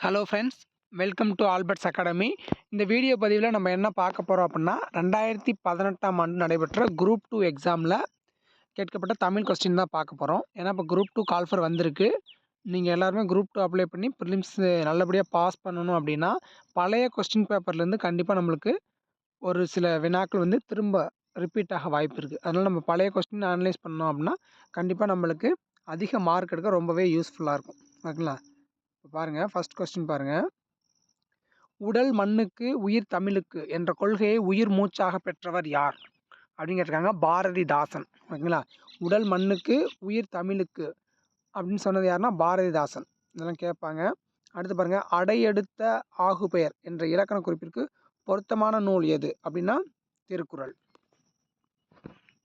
Hello friends welcome to Alberts academy இந்த video பதிவில் நம்ம என்ன பார்க்க போகிறோம் அப்படின்னா ரெண்டாயிரத்தி பதினெட்டாம் ஆண்டு நடைபெற்ற குரூப் டூ எக்ஸாமில் கேட்கப்பட்ட தமிழ் கொஸ்டின் தான் பார்க்க போகிறோம் ஏன்னா இப்போ குரூப் டூ கால்ஃபர் வந்திருக்கு. நீங்கள் எல்லாருமே குரூப் டூ அப்ளை பண்ணி ப்ரிலிம்ஸ் நல்லபடியாக பாஸ் பண்ணணும் அப்படின்னா பழைய கொஸ்டின் பேப்பர்லேருந்து கண்டிப்பாக நம்மளுக்கு ஒரு சில வினாக்கள் வந்து திரும்ப ரிப்பீட் ஆக வாய்ப்பு இருக்குது அதனால் நம்ம பழைய கொஸ்டின் அனலைஸ் பண்ணோம் அப்படின்னா கண்டிப்பாக நம்மளுக்கு அதிக மார்க் எடுக்க ரொம்பவே யூஸ்ஃபுல்லாக இருக்கும். ஓகேங்களா இப்போ பாருங்கள் ஃபஸ்ட் கொஸ்டின் பாருங்கள் உடல் மண்ணுக்கு உயிர் தமிழுக்கு என்ற கொள்கையை உயிர் மூச்சாக பெற்றவர் யார்? அப்படின்னு கேட்டிருக்காங்க பாரதிதாசன். ஓகேங்களா? உடல் மண்ணுக்கு உயிர் தமிழுக்கு அப்படின்னு சொன்னது யாருன்னா பாரதிதாசன். இதெல்லாம் கேட்பாங்க. அடுத்து பாருங்கள் அடையெடுத்த ஆகுபெயர் என்ற இலக்கண குறிப்பிற்கு பொருத்தமான நூல் எது? அப்படின்னா திருக்குறள்.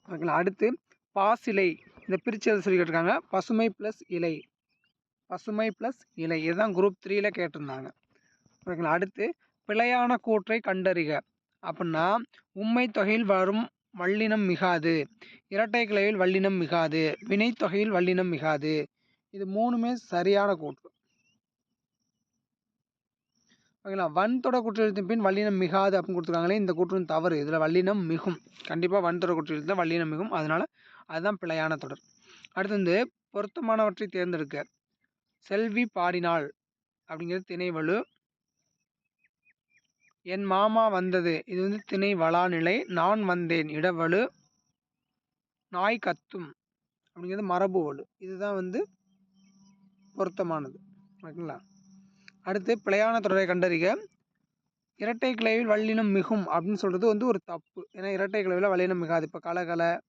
ஓகேங்களா? அடுத்து பாசிலை இதை பிரித்து எது சொல்லி கேட்டிருக்காங்க. பசுமை ப்ளஸ் இலை பசுமை ப்ளஸ் இலை இதுதான் குரூப் த்ரீயில் கேட்டிருந்தாங்க. ஓகேங்களா? அடுத்து பிழையான கூற்றை கண்டறிக. அப்படின்னா உண்மை தொகையில் வரும் வல்லினம் மிகாது. இரட்டை கிளையில் வல்லினம் மிகாது. வினைத்தொகையில் வல்லினம் மிகாது. இது மூணுமே சரியான கூற்று. ஓகேங்களா? வன்தொட குற்றெழுத்தின் பின் வல்லினம் மிகாது அப்படின்னு கொடுத்துருக்காங்களே இந்த கூற்றும் தவறு. இதில் வல்லினம் மிகும். கண்டிப்பாக வன்தொட குற்றெழுத்து தான் வல்லினம் மிகும். அதனால் அதுதான் பிழையான தொடர். அடுத்து வந்து பொருத்தமானவற்றை தேர்ந்தெடுக்க. செல்வி பாடினாள். அப்படிங்கிறது திணைவலு. என் மாமா வந்தது. இது வந்து திணை வளாநிலை நான் வந்தேன். இடவலு. நாய் கத்தும். அப்படிங்கிறது மரபு வலு. இதுதான் வந்து பொருத்தமானது. ஓகேங்களா? அடுத்து பிழையான தொடரை கண்டறிக. இரட்டை கிளைவில் வல்லினம் மிகும் அப்படின்னு சொல்கிறது வந்து ஒரு தப்பு. ஏன்னா இரட்டை கிளைவில் வல்லினம் மிகாது. இப்போ கலகலை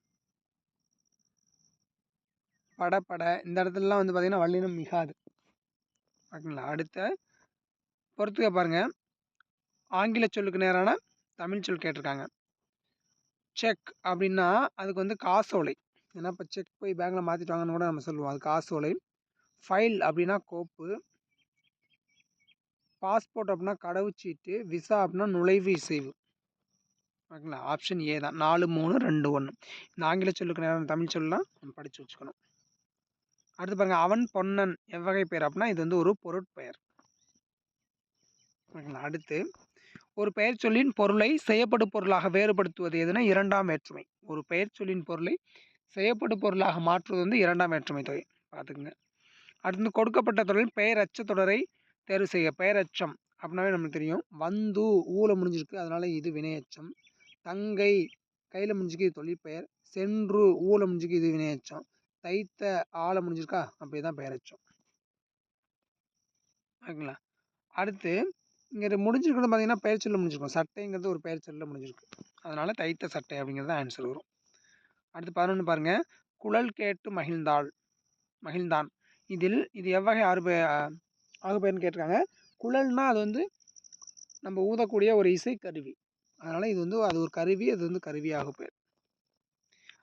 படப்பட இந்த இடத்துலலாம் வந்து பார்த்திங்கன்னா வல்லினம் மிகாது. ஓகேங்களா அடுத்த பொறுத்துக்க பாருங்கள் ஆங்கில சொல்லுக்கு நேரான தமிழ் சொல் கேட்டிருக்காங்க. செக் அப்படின்னா அதுக்கு வந்து காசோலை. ஏன்னா இப்போ செக் போய் பேங்கில் மாற்றிட்டாங்கன்னு கூட நம்ம சொல்லுவோம். அது காசோலை. ஃபைல் அப்படின்னா கோப்பு. பாஸ்போர்ட் அப்படின்னா கடவுச்சீட்டு விசா அப்படின்னா நுழைவு இசைவு. ஓகேங்களா ஆப்ஷன் ஏ தான். நாலு மூணு ரெண்டு ஒன்று இந்த ஆங்கில சொல்லுக்கு நேரம் தமிழ் சொல்லலாம் நம்ம படித்து வச்சுக்கணும். அடுத்து பாருங்கள் அவன் பொன்னன் எவ்வகை பெயர் அப்படின்னா இது வந்து ஒரு பொருட்பெயர். ஓகேங்களா அடுத்து ஒரு பெயர் சொல்லின் பொருளை செய்யப்படு பொருளாக வேறுபடுத்துவது எதுனா இரண்டாம் வேற்றுமை. ஒரு பெயர் சொல்லின் பொருளை செய்யப்படு பொருளாக மாற்றுவது வந்து இரண்டாம் வேற்றுமை தொகை. பார்த்துக்குங்க. அடுத்து கொடுக்கப்பட்ட தொடரில் பெயர் அச்ச தொடரை தேர்வு செய்ய பெயரச்சம் அப்படின்னாவே நமக்கு தெரியும். வந்து ஊல முடிஞ்சிருக்கு. அதனால் இது வினையச்சம். தங்கை கையில் முடிஞ்சுக்கு இது தொழிற்பெயர். சென்று ஊல முடிஞ்சுக்கு இது வினையச்சம். தைத்த ஆளை முடிஞ்சிருக்கா? அப்படி தான் பெயரச்சம் ஓகேங்களா? அடுத்து இங்கே முடிஞ்சிருக்கிறது பார்த்தீங்கன்னா பெயர் சொல்ல முடிஞ்சிருக்கும். சட்டைங்கிறது ஒரு பெயர் சொல்ல முடிஞ்சிருக்கு. அதனால் தைத்த சட்டை அப்படிங்கிறது தான் ஆன்சர் வரும். அடுத்து பதினொன்று பாருங்கள் குழல் கேட்டு மகிழ்ந்தாள். மகிழ்ந்தான். இதில் இது எவ்வகை ஆறு ஆகுபெயர்னு கேட்டிருக்காங்க. குழல்னால் அது வந்து நம்ம ஊதக்கூடிய ஒரு இசை கருவி அதனால் இது வந்து அது ஒரு கருவி அது வந்து கருவி ஆகுபெயர்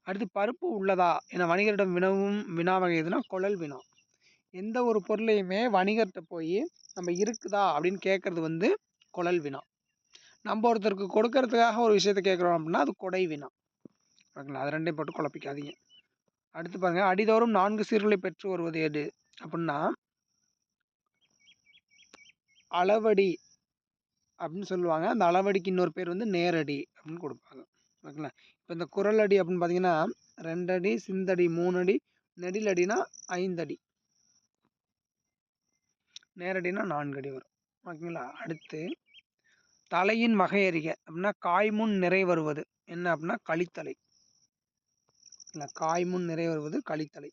அடுத்து பருப்பு உள்ளதா? என வணிகரிடம் வினவும் வினா வகை எதுனா குழல் வினா. எந்த ஒரு பொருளையுமே வணிகர்கிட்ட போய் நம்ம இருக்குதா? அப்படின்னு கேட்குறது வந்து குழல் வினா. நம்ம ஒருத்தருக்கு கொடுக்கறதுக்காக ஒரு விஷயத்த கேட்குறோம் அப்படின்னா அது கொடை வினா. ஓகேங்களா அது ரெண்டையும் போட்டு குழப்பிக்காதீங்க. அடுத்து பாருங்கள் அடிதோறும் நான்கு சீர்களை பெற்று வருவது எது? அப்படின்னா அளவடி அப்படின்னு சொல்லுவாங்க. அந்த அளவடிக்கு இன்னொரு பேர் வந்து நேரடி அப்படின்னு கொடுப்பாங்க. ஓகேங்களா இப்போ இந்த குரல் அடி அப்படின்னு பார்த்தீங்கன்னா ரெண்டடி சிந்தடி மூணடி நெடிலடினா ஐந்தடி. நேரடினா நான்கடி வரும். ஓகேங்களா? அடுத்து தலையின் வகை அறிக அப்படின்னா காய்முன் நிறை வருவது. என்ன அப்படின்னா கழித்தலை. இல்லை காய்முன் நிறை வருவது கழித்தலை.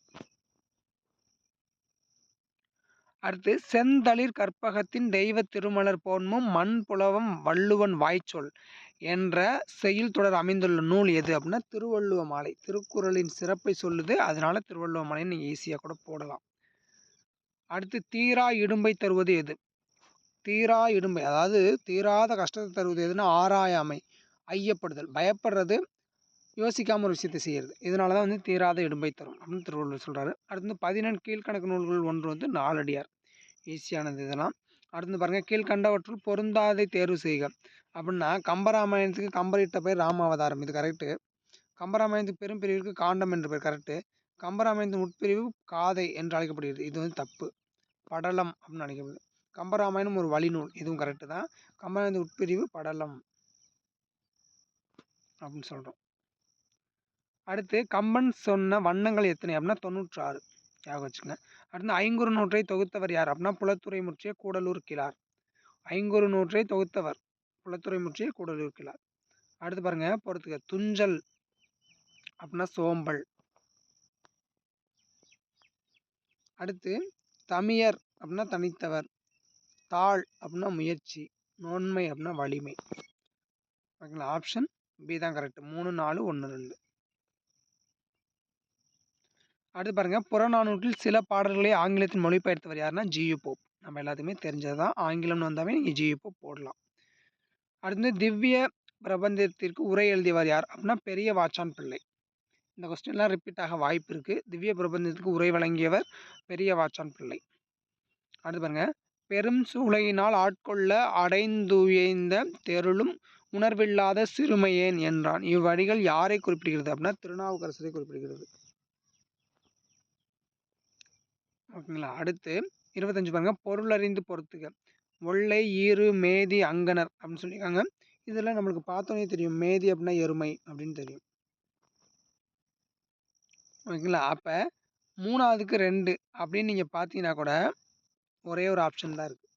அடுத்து செந்தளிர் கற்பகத்தின் தெய்வ திருமலர் போன்மும் மண் புலவம் வள்ளுவன் வாய்ச்சொல். என்ற செயல் தொடர் அமைந்துள்ள நூல் எது அப்படின்னா திருவள்ளுவ மாலை. திருக்குறளின் சிறப்பை சொல்லுது. அதனால திருவள்ளுவ மாலைன்னு நீங்கள் ஈஸியாக கூட போடலாம். அடுத்து தீரா இடும்பை தருவது எது? தீரா இடும்பை அதாவது தீராத கஷ்டத்தை தருவது எதுன்னா ஆராயாமை ஐயப்படுதல். பயப்படுறது யோசிக்காமல் ஒரு விஷயத்தை செய்கிறது இதனால தான் வந்து தீராத இடும்பை தரும் அப்படின்னு திருவள்ளுவர் சொல்கிறாரு அடுத்து பதினெண் கீழ்கணக்கு நூல்கள் ஒன்று வந்து நாலடியார். ஈஸியானது இதெல்லாம். அடுத்து பாருங்கள் கீழ்கண்டவற்றுள் பொருந்தாதை தேர்வு செய்க. அப்படின்னா கம்பராமாயணத்துக்கு கம்பரிட்ட பேர் ராமாவதாரம். இது கரெக்டு கம்பராமாயணத்துக்கு பெரும் பிரிவிற்கு காண்டம் என்ற பேர் கரெக்டு கம்பராமாயணத்தின் உட்பிரிவு காதை என்று அழைக்கப்படுகிறது. இது வந்து தப்பு. படலம் அப்படின்னு அழைக்கப்படுது. கம்பராமாயணம் ஒரு வழிநூல். இதுவும் கரெக்டு தான். கம்பராமாயணத்தின் உட்பிரிவு படலம் அப்படின்னு சொல்கிறோம் அடுத்து கம்பன் சொன்ன வண்ணங்கள் எத்தனை அப்படின்னா தொண்ணூற்றாறு. ஞாபகம் வச்சுங்க அடுத்து ஐங்குறு நூற்றை தொகுத்தவர் யார்? அப்படின்னா புலத்துறை முற்றிய கூடலூர் கிளார் ஐங்குறு நூற்றை தொகுத்தவர். குளத்துறை முற்றிய கூடலூர் கிளார் அடுத்து பாருங்க பொறுத்துக்க துஞ்சல் அப்படின்னா சோம்பல். அடுத்து தமியர் அப்படின்னா தனித்தவர். தாள் அப்படின்னா முயற்சி. நோன்மை அப்படின்னா வலிமை. ஓகேங்களா? ஆப்ஷன் பி தான் கரெக்ட் மூணு நாலு ஒன்று ரெண்டு. அடுத்து பாருங்கள் புறநானூற்றில் சில பாடல்களை ஆங்கிலத்தில் மொழிபெயர்த்தவர் யாருன்னா ஜியு போப். நம்ம எல்லாத்துக்குமே தெரிஞ்சது தான் ஆங்கிலம்னு வந்தாவே நீங்கள் ஜியு போப் போடலாம். அடுத்து திவ்ய பிரபந்தத்திற்கு உரை எழுதியவர் யார் அப்படின்னா பெரிய வாச்சான் பிள்ளை. இந்த கொஸ்டின்லாம் ரிப்பீட் ஆக வாய்ப்பு இருக்குது திவ்ய பிரபந்தத்துக்கு உரை வழங்கியவர் பெரிய வாச்சான் பிள்ளை. அடுத்து பாருங்க. பெரும் சூளையினால் ஆட்கொள்ள அடைந்துயர்ந்த தெருளும் உணர்வில்லாத சிறுமையேன் என்றான். இவ்வடிகள் யாரை குறிப்பிடுகிறது அப்படின்னா திருநாவுக்கரசரை குறிப்பிடுகிறது. ஓகேங்களா? அடுத்து இருபத்தஞ்சு பாருங்க. பொருள் அறிந்து பொறுத்துக. ஒல்லை ஈறு மேதி அங்கனர் அப்படின்னு சொல்லியிருக்காங்க. இதெல்லாம் நம்மளுக்கு பார்த்தோன்னே தெரியும். மேதி அப்படின்னா எருமை அப்படின்னு தெரியும். ஓகேங்களா? அப்போ மூணாவதுக்கு ரெண்டு அப்படின்னு நீங்கள் பார்த்தீங்கன்னா கூட ஒரே ஒரு ஆப்ஷன் தான் இருக்குது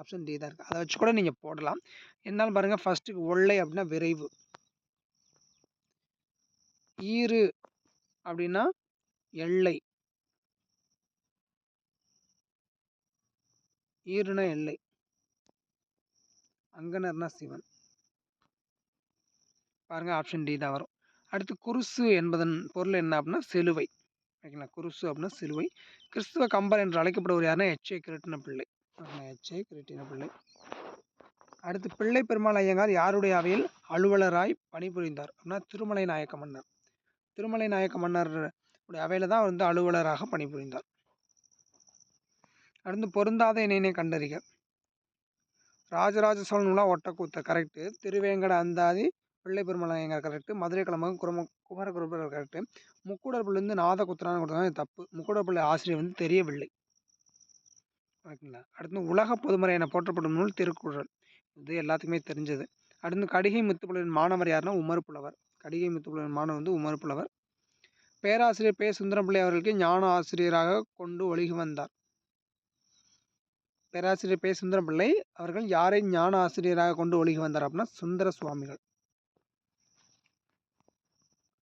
ஆப்ஷன் டி தான் இருக்குது அதை வச்சு கூட நீங்கள் போடலாம். என்னாலும் பாருங்கள் ஃபஸ்ட்டுக்கு ஒல்லை அப்படின்னா விரைவு. ஈறு அப்படின்னா எல்லை. ஈருனா எல்லை. அங்கனர்னா சிவன். பாருங்க ஆப்ஷன் டி தான் வரும். அடுத்து குருசு என்பதன் பொருள் என்ன அப்படின்னா சிலுவை. ஓகேங்களா குருசு அப்படின்னா சிலுவை. கிறிஸ்துவ கம்பர் என்று அழைக்கப்படுவர் யாருன்னா எச்ஏ கிரட்டின பிள்ளை எச்ஏ கிரட்டின பிள்ளை அடுத்து பிள்ளை பெருமாள் ஐயங்கார் யாருடைய அவையில் அலுவலராய் பணிபுரிந்தார்? அப்படின்னா திருமலை நாயக்க மன்னர். திருமலை நாயக்க மன்னர் உடைய அவையில் தான் வந்து அலுவலராக பணிபுரிந்தார். அடுத்து பொருந்தாத இணையினை கண்டறிக. ராஜராஜ சோழன் நூலா ஒட்டக்கூத்த கரெக்டு திருவேங்கட அந்தாதி பிள்ளை பெருமலையங்கர் கரெக்டு மதுரை கிழமகம் குரம குமரகுருபர் கரெக்டு முக்கூடர்பிள்ளைந்து நாத குத்துறான்னு தப்பு. முக்கூடப்பள்ளி ஆசிரியர் வந்து தெரியவில்லை. ஓகேங்களா? அடுத்து உலக பொதுமறை என போற்றப்படும் நூல் திருக்குறள். இது எல்லாத்துக்குமே தெரிஞ்சது. அடுத்து கடிகை முத்துப்புலவின் மாணவர் யாருன்னா உமர் புலவர் கடிகை முத்துப்புலவின் மாணவர் வந்து உமர் புலவர் பேராசிரியர் பே சுந்தரம்பிள்ளை அவர்களுக்கு ஞான ஆசிரியராக கொண்டு ஒழுகி வந்தார். பேராசிரியர் பே சுந்தரம்பிள்ளை அவர்கள் யாரை ஞான ஆசிரியராக கொண்டு ஒழுகி வந்தார் அப்படின்னா சுந்தர சுவாமிகள்.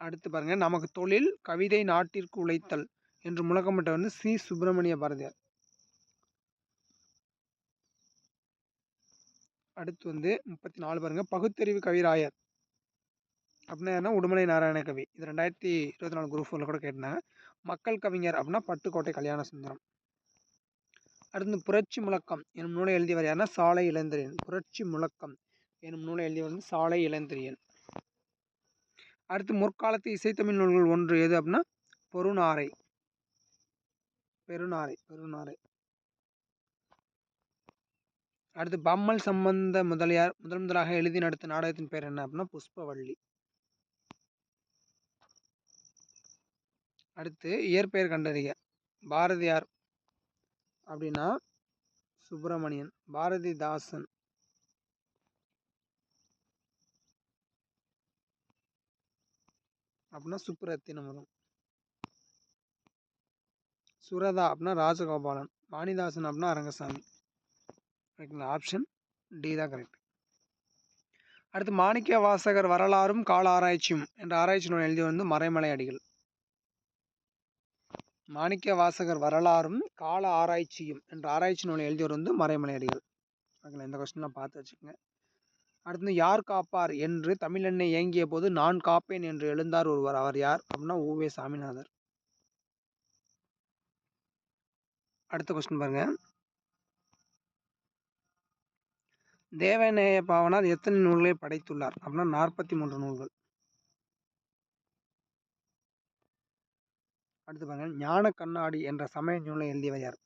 அடுத்து பாருங்க நமக்கு தொழில் கவிதை நாட்டிற்கு உழைத்தல் என்று முழக்கமிட்ட வந்து சி. சுப்பிரமணிய பாரதியார். அடுத்து வந்து முப்பத்தி நாலு பாருங்க பகுத்தறிவு கவிராயர் அப்படின்னா உடுமலை நாராயண கவி. இது ரெண்டாயிரத்தி இருபத்தி நாலு குரூப் ஃபோரில் கூட கேட்டிருந்தாங்க. மக்கள் கவிஞர் அப்படின்னா பட்டுக்கோட்டை கல்யாண சுந்தரம். அடுத்து புரட்சி முழக்கம் எனும் நூலை எழுதியவர் யாருன்னா சாலை இளந்திரியன். புரட்சி முழக்கம் எனும் நூலை எழுதியவர் வந்து சாலை இளந்திரியன். அடுத்து முற்காலத்து இசைத்தமிழ் நூல்கள் ஒன்று எது அப்படின்னா பொருநாரை. பெருநாரை பெருநாரை. அடுத்து பம்மல் சம்பந்த முதலியார் முதல் முதலாக எழுதி நடத்த நாடகத்தின் பேர் என்ன அப்படின்னா புஷ்பவள்ளி. அடுத்து இயற்பெயர் கண்டறிய பாரதியார் அப்படின்னா சுப்பிரமணியன் பாரதிதாசன். அப்படின்னா சுப்புரத்தினம் வரும். சுரதா அப்படின்னா ராஜகோபாலன் வாணிதாசன் அப்படின்னா அரங்கசாமி. ஆப்ஷன் டி தான் கரெக்ட். அடுத்து மாணிக்க வாசகர் வரலாறும் கால ஆராய்ச்சியும். என்ற ஆராய்ச்சி நூல் எழுதி வந்து மறைமலை அடிகள் மாணிக்க வாசகர் வரலாறும் கால ஆராய்ச்சியும் என்ற ஆராய்ச்சி நூலை எழுதியவர் வந்து மறைமலையடிகள். ஓகேங்களா? இந்த கொஸ்டின்லாம் பார்த்து வச்சுக்கோங்க. அடுத்து யார் காப்பார் என்று தமிழெண்ணை இயங்கிய போது நான் காப்பேன் என்று எழுந்தார் ஒருவர். அவர் யார்? அப்படின்னா ஓவே சாமிநாதர். அடுத்த கொஸ்டின் பாருங்க. தேவநேய பாவனார் எத்தனை நூல்களை படைத்துள்ளார்? அப்படின்னா நாற்பத்தி மூன்று நூல்கள். அடுத்து பாருங்கள் ஞான கண்ணாடி என்ற சமய நூலை எழுதியவர் யார்?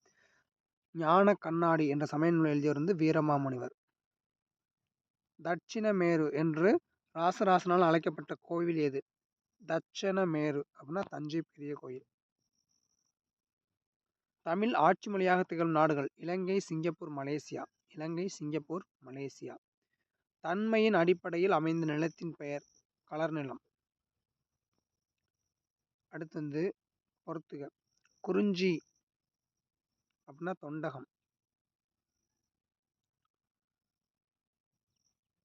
ஞான கண்ணாடி என்ற சமய நூலை எழுதியவர் வந்து வீரமாமுனிவர். தட்சிணமேரு என்று ராசராசனால் அழைக்கப்பட்ட கோவில் எது? தட்சணமேரு அப்படின்னா தஞ்சை பெரிய கோயில். தமிழ் ஆட்சி மொழியாக திகழும் நாடுகள் Ilangai Singapore Malaysia. Ilangai Singapore Malaysia. தன்மையின் அடிப்படையில் அமைந்த நிலத்தின் பெயர் கலர் நிலம். அடுத்து வந்து பொறுத்துக. குறிஞ்சி அப்படின்னா தொண்டகம்.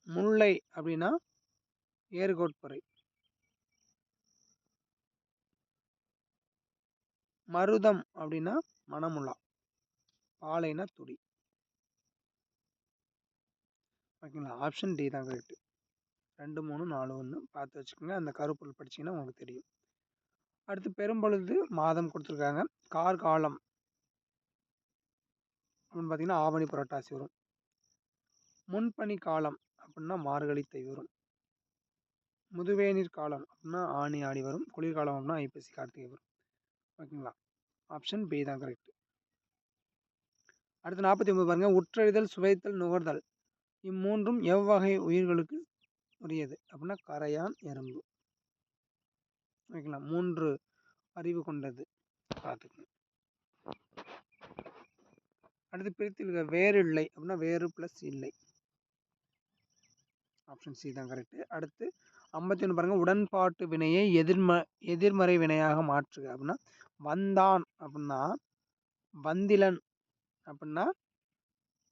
முல்லை அப்படின்னா ஏறுகோட்பறை மருதம் அப்படின்னா மணமுலா. பாலைனா துடி. ஓகேங்களா? ஆப்ஷன் டி தான் கரெக்ட் ரெண்டு மூணு நாலு ஒன்று பார்த்து வச்சுக்கோங்க. அந்த கருப்பொருள் படிச்சிங்கன்னா உங்களுக்கு தெரியும். அடுத்து பெரும்பொழுது மாதம் கொடுத்துருக்காங்க. கார் காலம் அப்படின்னு பார்த்தீங்கன்னா ஆவணி புரட்டாசி வரும். முன்பனி காலம் அப்படின்னா மார்கழி தை வரும். முதுவேநீர் காலம் அப்படின்னா ஆணி ஆடி வரும். குளிர்காலம் அப்படின்னா ஐப்பசி கார்த்திகை வரும். ஓகேங்களா? ஆப்ஷன் பி தான் கரெக்ட் அடுத்து நாற்பத்தி ஒன்பது பாருங்கள் உற்றறிதல் சுவைத்தல் நுகர்தல். இம்மூன்றும் எவ்வகை உயிர்களுக்கு உரியது அப்படின்னா கரையான் எறும்பு. ஓகேங்களா மூன்று அறிவு கொண்டது. பார்த்துக்கணும் அடுத்து பிரித்து வேறு இல்லை அப்படின்னா வேறு ப்ளஸ் இல்லை. ஆப்ஷன் சி தான் கரெக்டு அடுத்து ஐம்பத்தி ஒன்று பாருங்கள் உடன்பாட்டு வினையை எதிர்ம எதிர்மறை வினையாக மாற்றுக அப்படின்னா வந்தான் அப்படின்னா வந்திலன் அப்படின்னா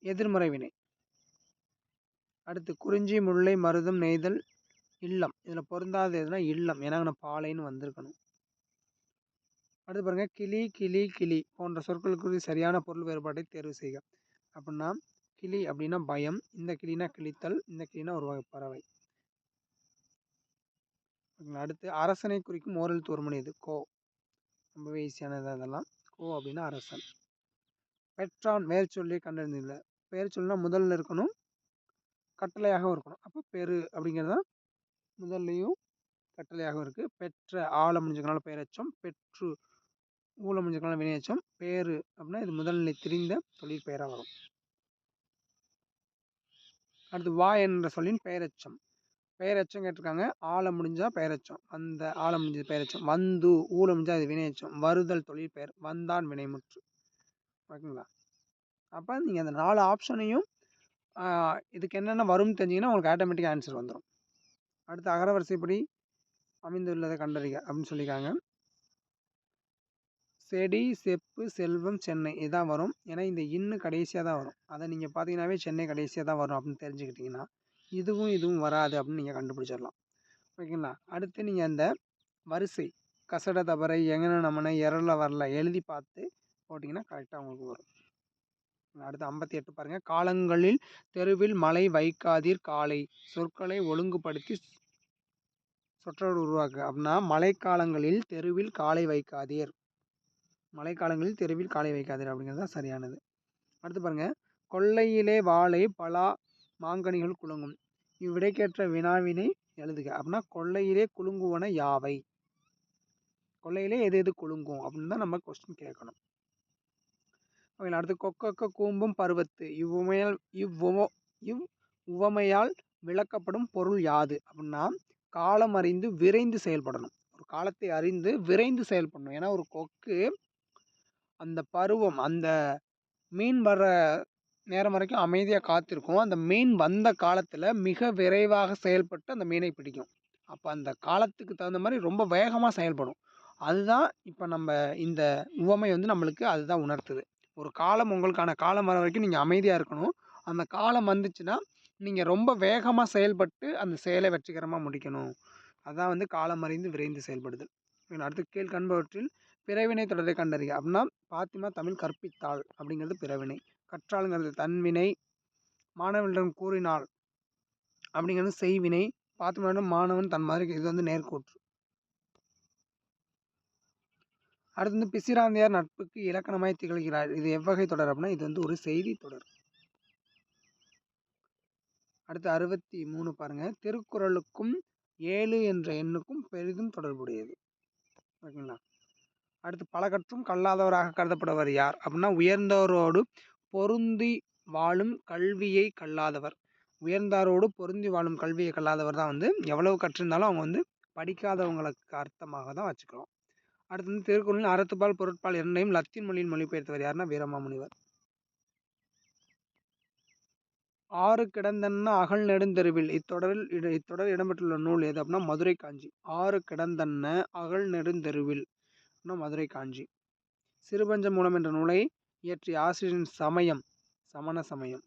எதிர்மறை வினை. அடுத்து குறிஞ்சி முல்லை மருதம் நெய்தல் இல்லம். இதில் பொருந்தாத எதுனா இல்லம். ஏன்னா நான் பாலைன்னு வந்திருக்கணும். அடுத்து பாருங்கள் கிளி கிளி கிளி போன்ற சொற்களுக்கு சரியான பொருள் வேறுபாட்டை தேர்வு செய்க. அப்படின்னா கிளி அப்படின்னா பயம். இந்த கிளினா கிளித்தல் இந்த கிளினா ஒரு வகை பறவை. அடுத்து அரசனை குறிக்கும் ஓரல் தோர்மணி இது கோ. ரொம்பவே ஈஸியானது அதெல்லாம். கோ அப்படின்னா அரசன். பெற்றான். மேல் சொல்லி கண்டறிந்தில்லை பேர் சொல்லினா முதல்ல இருக்கணும். கட்டளையாகவும் இருக்கணும். அப்போ பெரு அப்படிங்கிறது தான் முதல்லையும் கட்டளையாகவும் இருக்குது பெற்ற ஆழ முடிஞ்சதுனால பெயரெச்சம் பெற்று ஊழ முடிஞ்சதுனால வினையச்சம் பேரு அப்படின்னா இது முதல்நிலை திரிந்த தொழில் பெயராக வரும் அடுத்து வா என்ற சொல்லின் பெயரெச்சம் பெயரெச்சம் கேட்டிருக்காங்க. ஆழ முடிஞ்சால் பெயரெச்சம் அந்த ஆழ முடிஞ்சது பெயரச்சம் வந்து ஊழ முடிஞ்சால் அது வினையச்சம் வருதல் தொழில் பெயர். வந்தான் வினைமுற்று ஓகேங்களா? அப்போ நீங்கள் அந்த நாலு ஆப்ஷனையும் இதுக்கு என்னென்ன வரும்னு தெரிஞ்சிங்கன்னா உங்களுக்கு ஆட்டோமேட்டிக்காக ஆன்சர் வந்துடும் அடுத்து அகரவரிசைப்படி அமைந்துள்ளதை கண்டறிக அப்படின்னு சொல்லியிருக்காங்க. செடி செப்பு செல்வம் சென்னை இதுதான் வரும். ஏன்னா இந்த இன்னு கடைசியாக தான் வரும். அதை நீங்கள் பார்த்தீங்கன்னாவே சென்னை கடைசியாக தான் வரும் அப்படின்னு தெரிஞ்சுக்கிட்டிங்கன்னா இதுவும் இதுவும் வராது அப்படின்னு நீங்கள் கண்டுபிடிச்சிடலாம். ஓகேங்களா? அடுத்து நீங்கள் அந்த வரிசை கசட தபரை எங்கன நம்மனை எரல வரல எழுதி பார்த்து போட்டிங்கன்னா கரெக்டாக உங்களுக்கு வரும். அடுத்து ஐம்பத்தி எட்டு பாருங்கள் காலங்களில் தெருவில் மலை வைக்காதீர் காலை. சொற்களை ஒழுங்குபடுத்தி சொற்றோடு உருவாக்கு. அப்படின்னா மழைக்காலங்களில் தெருவில் காலை வைக்காதீர். மழைக்காலங்களில் தெருவில் காலை வைக்காதீர் அப்படிங்கிறது தான் சரியானது. அடுத்து பாருங்கள் கொள்ளையிலே வாழை பலா மாங்கனிகள் குலுங்கும். இவ்விடைக்கேற்ற வினாவினை எழுதுக. அப்படின்னா கொள்ளையிலே குலுங்குவன யாவை? கொள்ளையிலே எது எது குலுங்கும்? அப்படின்னு தான் நம்ம கொஸ்டின் கேட்கணும் அடுத்து கொக்கொக்க கூம்பும் பருவத்து. இவ்வுமையால் இவ்வுமோ இவ் உவமையால் விளக்கப்படும் பொருள் யாது? அப்படின்னா காலம் அறிந்து விரைந்து செயல்படணும். ஒரு காலத்தை அறிந்து விரைந்து செயல்படணும். ஏன்னா ஒரு கொக்கு அந்த பருவம் அந்த மீன் வர நேரம் வரைக்கும் அமைதியாக காத்திருக்கும். அந்த மீன் வந்த காலத்தில் மிக விரைவாக செயல்பட்டு அந்த மீனை பிடிக்கும். அப்போ அந்த காலத்துக்கு தகுந்த மாதிரி ரொம்ப வேகமாக செயல்படும். அதுதான் இப்போ நம்ம இந்த உவமை வந்து நம்மளுக்கு அதுதான் உணர்த்துது. ஒரு காலம் உங்களுக்கான காலம் வர வரைக்கும் நீங்கள் அமைதியாக இருக்கணும். அந்த காலம் வந்துச்சுன்னா நீங்கள் ரொம்ப வேகமாக செயல்பட்டு அந்த செயலை வெற்றிகரமாக முடிக்கணும். அதான் வந்து காலம் அறிந்து விரைந்து செயல்படுதல். அடுத்து கீழ் கண்பவற்றில் பிறவினை தொடரை கண்டறிய அப்படின்னா பாத்திமா தமிழ் கற்பித்தாள் அப்படிங்கிறது பிறவினை. கற்றாளுங்கிறது தன்வினை. மாணவனிடம் கூறினாள் அப்படிங்கிறது செய்வினை. பாத்திமாவிடம் மாணவன் தன் மாதிரி இது வந்து நேர்கூற்று அடுத்து வந்து பிசிராந்தியார் நட்புக்கு இலக்கணமாய் திகழ்கிறார். இது எவ்வகை தொடர் அப்படின்னா இது வந்து ஒரு செய்தி தொடர். அடுத்து அறுபத்தி மூணு பாருங்க. திருக்குறளுக்கும் ஏழு என்ற எண்ணுக்கும் பெரிதும் தொடர்புடையது. ஓகேங்களா? அடுத்து பல கற்றும் கல்லாதவராக கருதப்படுவர் யார் அப்படின்னா உயர்ந்தவரோடு பொருந்தி வாழும் கல்வியை கல்லாதவர். உயர்ந்தாரோடு பொருந்தி வாழும் கல்வியை கல்லாதவர் தான் வந்து எவ்வளவு கற்றிருந்தாலும் அவங்க வந்து படிக்காதவங்களுக்கு அர்த்தமாக தான் வச்சுக்கிறோம் அடுத்து வந்து திருக்குறளின் அறத்துப்பால் பொருட்பால் இரண்டையும் லத்தீன் மொழியில் மொழிபெயர்த்தவர் யாருன்னா வீரமாமுனிவர். ஆறு கிடந்தன்ன அகல் நெடுந்தெருவில். இத்தொடரில் இட இத்தொடர் இடம்பெற்றுள்ள நூல் எது அப்படின்னா மதுரை காஞ்சி. ஆறு கிடந்தன்ன அகல் நெடுந்தெருவில் மதுரை காஞ்சி. சிறுபஞ்ச மூலம் என்ற நூலை இயற்றிய ஆசிரியரின் சமயம் சமண சமயம்.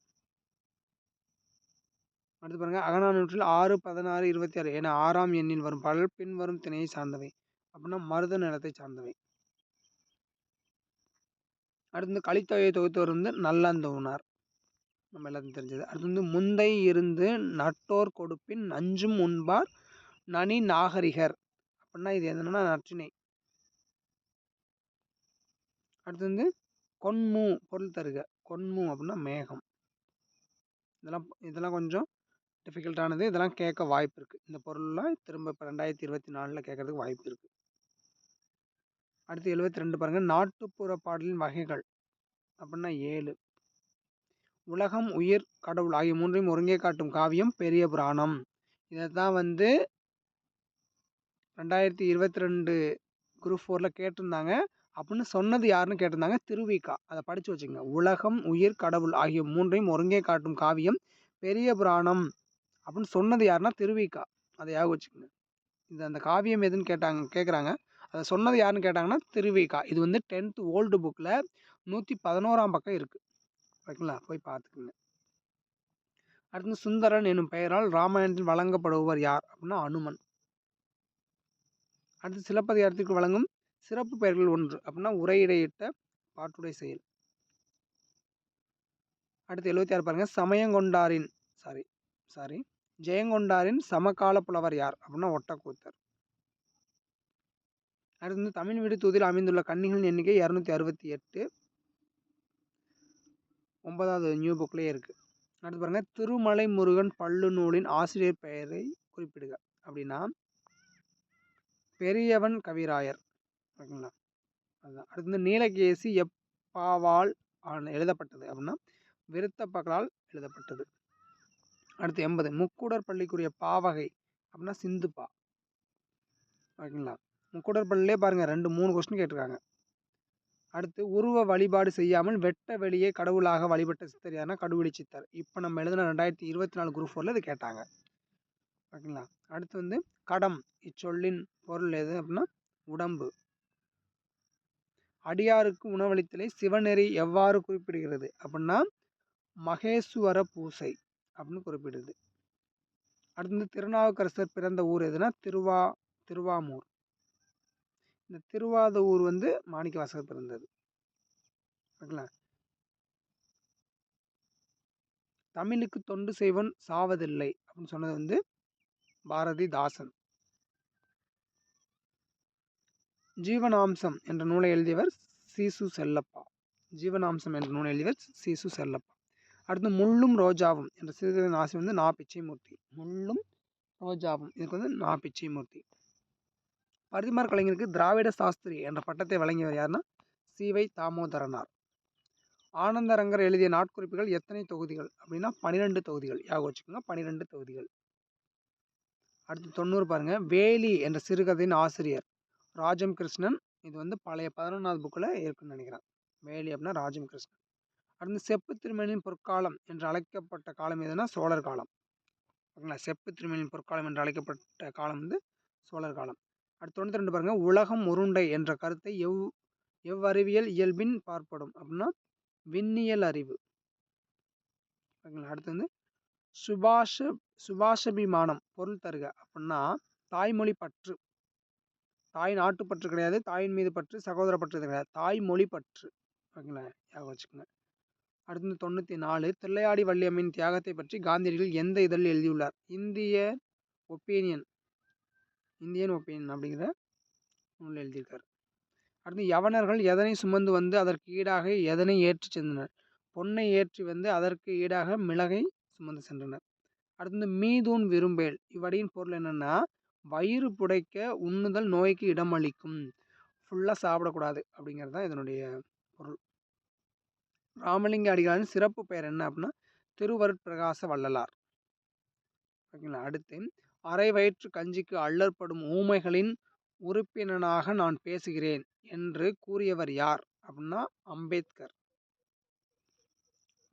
அடுத்து பாருங்க அகநானூற்றில் ஆறு பதினாறு இருபத்தி ஆறு என ஆறாம் எண்ணில் வரும் பாடல் பின்வரும் திணையை சார்ந்தவை. அப்படின்னா மருத நிலத்தை சார்ந்தவை. அடுத்து கலித்தொகையை தொகுத்தவர் வந்து நல்லந்தோனார் நம்ம எல்லாத்தையும் தெரிஞ்சது. அடுத்து வந்து முந்தை இருந்து நட்டோர் கொடுப்பின் நஞ்சும் உண்பார் நனி நாகரிகர். அப்படின்னா இது என்னன்னா நற்றினை அடுத்து வந்து கொன்மு பொருள் தருக. கொன்மு அப்படின்னா மேகம். இதெல்லாம் இதெல்லாம் கொஞ்சம் டிஃபிகல்ட்டானது இதெல்லாம் கேட்க வாய்ப்பு இருக்குது இந்த பொருள்லாம் திரும்ப இப்போ ரெண்டாயிரத்தி இருபத்தி நாலில் கேட்கறதுக்கு வாய்ப்பு இருக்குது அடுத்து எழுபத்தி ரெண்டு பாருங்கள் நாட்டுப்புற பாடலின் வகைகள் அப்படின்னா ஏழு. உலகம் உயிர் கடவுள் ஆகிய மூன்றையும் ஒருங்கே காட்டும் காவியம் பெரிய புராணம். இதை தான் வந்து ரெண்டாயிரத்தி இருபத்தி ரெண்டு குரூப் ஃபோரில் கேட்டிருந்தாங்க. அப்படின்னு சொன்னது யாருன்னு கேட்டிருந்தாங்க? திருவிக்கா. அதை படித்து வச்சுங்க உலகம் உயிர் கடவுள் ஆகிய மூன்றையும் ஒருங்கே காட்டும் காவியம் பெரிய புராணம். அப்படின்னு சொன்னது யாருன்னா திருவிக்கா. அதை யாக வச்சுக்கோங்க. இது அந்த காவியம் எதுன்னு கேட்டாங்க கேட்குறாங்க அதை சொன்னது யாருன்னு கேட்டாங்கன்னா திருவிகா. இது வந்து டென்த்து ஓல்டு புக்கில் நூற்றி பதினோராம் பக்கம் இருக்குது ஓகேங்களா? போய் பார்த்துக்குங்க. அடுத்து சுந்தரன் என்னும் பெயரால் ராமாயணத்தில் வழங்கப்படுபவர் யார் அப்படின்னா அனுமன். அடுத்து சிலப்பதிகாரத்திற்கு வழங்கும் சிறப்பு பெயர்கள் ஒன்று அப்படின்னா உரையிடையிட்ட பாட்டுடை செயல். அடுத்து எழுபத்தி ஆறு பாருங்கள் சமயங்கொண்டாரின் சாரி சாரி ஜெயங்கொண்டாரின் சமகால புலவர் யார் அப்படின்னா ஒட்டக்கூத்தர். அடுத்து வந்து தமிழ் வீடு தொகுதியில் அமைந்துள்ள கன்னிகளின் எண்ணிக்கை இரநூத்தி அறுபத்தி எட்டு. ஒன்பதாவது நியூ புக்லேயே இருக்குது அடுத்து பாருங்கள் திருமலை முருகன் பல்லு நூலின் ஆசிரியர் பெயரை குறிப்பிடுக. அப்படின்னா பெரியவன் கவிராயர். ஓகேங்களா? அதுதான். அடுத்து வந்து நீலகேசி எப்பாவால் எழுதப்பட்டது. அப்படின்னா விருத்தப்பகலால் எழுதப்பட்டது. அடுத்து எண்பது முக்கூடர் பள்ளிக்குரிய பாவகை. அப்படின்னா சிந்துப்பா. ஓகேங்களா? முக்கூடர் பாருங்கள் ரெண்டு மூணு கொஸ்டின் கேட்டிருக்காங்க. அடுத்து உருவ வழிபாடு செய்யாமல் வெட்ட வெளியே கடவுளாக வழிபட்ட சித்தர் யாருன்னா கடுவெளி சித்தர். இப்போ நம்ம எழுதின ரெண்டாயிரத்தி இருபத்தி நாலு குரூப் ஃபோரில் இது கேட்டாங்க. ஓகேங்களா? அடுத்து வந்து கடம் இச்சொல்லின் பொருள் எது அப்படின்னா உடம்பு. அடியாருக்கு உணவளித்தலை சிவநெறி எவ்வாறு குறிப்பிடுகிறது அப்படின்னா மகேஸ்வர பூசை அப்படின்னு குறிப்பிடுது. அடுத்து வந்து திருநாவுக்கரசர் பிறந்த ஊர் எதுனா திருவா திருவாமூர். இந்த திருவாதூர் வந்து மாணிக்க வாசகர் பிறந்தது. ஓகேங்களா? தமிழுக்கு தொண்டு செய்வன் சாவதில்லை அப்படின்னு சொன்னது வந்து பாரதிதாசன். ஜீவனாம்சம் என்ற நூலை எழுதியவர் சீசு செல்லப்பா. ஜீவனாம்சம் என்ற நூலை எழுதியவர் சீசு செல்லப்பா. அடுத்து முள்ளும் ரோஜாவும் என்ற சிறுகதையின் ஆசை வந்து நா. பிச்சைமூர்த்தி. முள்ளும் ரோஜாவும். இதுக்கு வந்து நா. பிச்சைமூர்த்தி. பரிதிமார் கலைஞருக்கு திராவிட சாஸ்திரி என்ற பட்டத்தை வழங்கியவர் யாருன்னா சிவை தாமோதரனார். ஆனந்தரங்கர் எழுதிய நாட்குறிப்புகள் எத்தனை தொகுதிகள்? அப்படின்னா பன்னிரெண்டு தொகுதிகள். யாக வச்சுக்கோங்க பன்னிரெண்டு தொகுதிகள். அடுத்து தொண்ணூறு பாருங்கள் வேலி என்ற சிறுகதையின் ஆசிரியர் ராஜம் கிருஷ்ணன். இது வந்து பழைய பதினொன்றாவது புக்கில் இருக்குன்னு நினைக்கிறேன். வேலி அப்படின்னா ராஜம் கிருஷ்ணன். அடுத்து செப்பு திருமணியின் பொற்காலம் என்று அழைக்கப்பட்ட காலம் எதுனா சோழர் காலம். ஓகேங்களா? செப்பு திருமணியின் பொற்காலம் என்று அழைக்கப்பட்ட காலம் வந்து சோழர் காலம். அடுத்து தொண்ணூற்றி ரெண்டு பாருங்கள் உலகம் உருண்டை என்ற கருத்தை எவ் எவ்வறிவியல் இயல்பின் பார்ப்படும் அப்படின்னா விண்ணியல் அறிவு. ஓகேங்களா அடுத்து வந்து சுபாஷ சுபாஷபிமானம் பொருள் தருக அப்படின்னா தாய்மொழி பற்று. தாய் நாட்டு பற்று கிடையாது. தாயின் மீது பற்று சகோதர பற்று கிடையாது. தாய்மொழி பற்று. ஓகேங்களா ஞாபகம் வச்சுக்கோங்க. அடுத்து தொண்ணூற்றி நாலு தில்லையாடி வள்ளியம்மின் தியாகத்தை பற்றி காந்தியடிகள் எந்த இதழில் எழுதியுள்ளார்? இந்திய ஒப்பீனியன். இந்தியன் ஒப்பீனியன் அப்படிங்கிற நூலில் எழுதியிருக்கார். அடுத்து யவனர்கள் எதனை சுமந்து வந்து அதற்கு ஈடாக எதனை ஏற்றி சென்றனர்? பொன்னை ஏற்றி வந்து அதற்கு ஈடாக மிளகை சுமந்து சென்றனர். அடுத்து மீதூன் விரும்பேல் இவ்வடியின் பொருள் என்னென்னா வயிறு புடைக்க உண்ணுதல் நோய்க்கு இடமளிக்கும். ஃபுல்லாக சாப்பிடக்கூடாது அப்படிங்கிறது தான் இதனுடைய பொருள். ராமலிங்க அடிகளாரின் சிறப்பு பெயர் என்ன அப்படின்னா திருவருட்பிரகாச வள்ளலார். ஓகேங்களா? அடுத்து அரை வயிற்று கஞ்சிக்கு அள்ளற்படும் ஊமைகளின் உறுப்பினனாக நான் பேசுகிறேன் என்று கூறியவர் யார்? அப்படின்னா அம்பேத்கர்.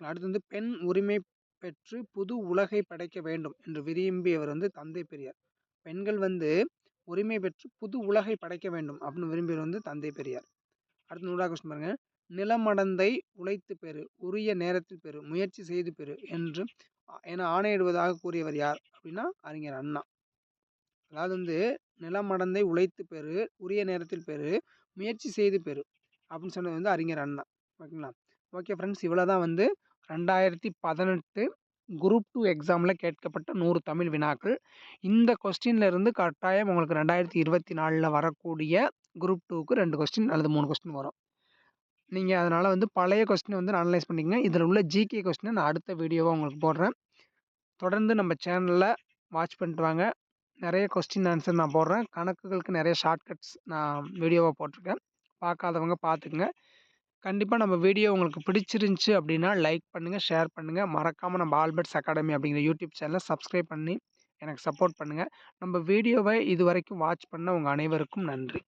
அடுத்து வந்து பெண் உரிமை பெற்று புது உலகை படைக்க வேண்டும் என்று விரும்பியவர் வந்து தந்தை பெரியார். பெண்கள் வந்து உரிமை பெற்று புது உலகை படைக்க வேண்டும் அப்படின்னு விரும்பியவர் வந்து தந்தை பெரியார். அடுத்து நூறாக கொஸ்டின் பாருங்க. நிலமடந்தை உழைத்து பெறு உரிய நேரத்தில் பெறு முயற்சி செய்து பெறு என்று என ஆணையிடுவதாக கூறியவர் யார் அப்படின்னா அறிஞர் அண்ணா. அதாவது வந்து நிலமடந்தை உழைத்து பெறு உரிய நேரத்தில் பெறு முயற்சி செய்து பெறு அப்படின்னு சொன்னது வந்து அறிஞர் அண்ணா. ஓகேங்களா? ஓகே ஃப்ரெண்ட்ஸ் இவ்வளோ தான் வந்து ரெண்டாயிரத்தி பதினெட்டு குரூப் டூ எக்ஸாமில் கேட்கப்பட்ட நூறு தமிழ் வினாக்கள். இந்த கொஸ்டின்லேருந்து கட்டாயம் உங்களுக்கு ரெண்டாயிரத்தி இருபத்தி நாலில் வரக்கூடிய குரூப் டூக்கு ரெண்டு கொஸ்டின் அல்லது மூணு கொஸ்டின் வரும். நீங்கள் அதனால் வந்து பழைய கொஸ்டினை வந்து அனலைஸ் பண்ணிக்கங்க. இதில் உள்ள ஜிகே கொஸ்டினை நான் அடுத்த வீடியோவாக உங்களுக்கு போடுறேன். தொடர்ந்து நம்ம சேனலில் வாட்ச் பண்ணிட்டு வாங்க. நிறைய கொஸ்டின் ஆன்சர் நான் போடுறேன். கணக்குகளுக்கு நிறைய ஷார்ட்கட்ஸ் நான் வீடியோவாக போட்டிருக்கேன். பார்க்காதவங்க பார்த்துக்குங்க. கண்டிப்பாக நம்ம வீடியோ உங்களுக்கு பிடிச்சிருந்துச்சி அப்படின்னா லைக் பண்ணுங்கள் ஷேர் பண்ணுங்கள் மறக்காமல் நம்ம ஆல்பர்ட்ஸ் அகாடமி அப்படிங்கிற யூடியூப் சேனலை சப்ஸ்கிரைப் பண்ணி எனக்கு சப்போர்ட் பண்ணுங்கள் நம்ம வீடியோவை இது வரைக்கும் வாட்ச் பண்ண உங்கள் அனைவருக்கும் நன்றி.